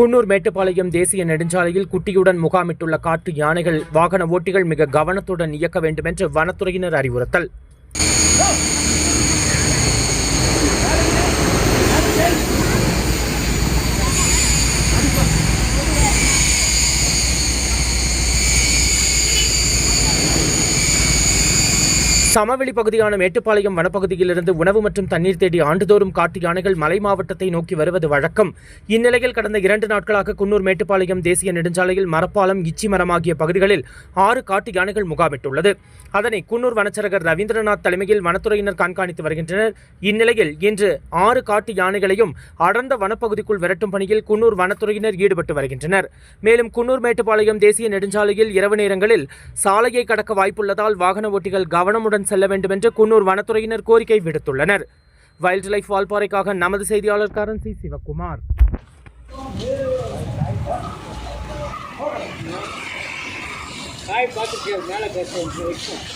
குன்னூர் மேட்டுப்பாளையம் தேசிய நெடுஞ்சாலையில் குட்டியுடன் முகாமிட்டுள்ள காட்டு யானைகள் வாகன ஓட்டிகள் மிக கவனத்துடன் இயக்க வேண்டும் என்று வனத்துறையினர் அறிவுறுத்தல். சமவெளி பகுதியான மேட்டுப்பாளையம் வனப்பகுதியிலிருந்து உணவு மற்றும் தண்ணீர் தேடி ஆண்டுதோறும் காட்டு யானைகள் மலை மாவட்டத்தை நோக்கி வருவது வழக்கம். இந்நிலையில் கடந்த இரண்டு நாட்களாக குன்னூர் மேட்டுப்பாளையம் தேசிய நெடுஞ்சாலையில் மரப்பாலம் இச்சி மரம் ஆகிய பகுதிகளில் ஆறு காட்டு யானைகள் முகாமிட்டுள்ளது. அதனை குன்னூர் வனச்சரகர் ரவீந்திரநாத் தலைமையில் வனத்துறையினர் கண்காணித்து வருகின்றனர். இந்நிலையில் இன்று ஆறு காட்டு யானைகளையும் அடர்ந்த வனப்பகுதிக்குள் விரட்டும் பணியில் குன்னூர் வனத்துறையினர் ஈடுபட்டு வருகின்றனர். மேலும் குன்னூர் மேட்டுப்பாளையம் தேசிய நெடுஞ்சாலையில் இரவு நேரங்களில் சாலையை கடக்க வாய்ப்புள்ளதால் வாகன ஓட்டிகள் கவனமுடன் செல்ல வேண்டும் என்று குன்னூர் வனத்துறையினர் கோரிக்கை விடுத்துள்ளனர். வைல்ட் லைஃப் வால்பாறைக்காக நமது செய்தியாளர் கரண் சி. சிவகுமார். காய் பார்த்துட்டு மேலே பேசுகிறேன்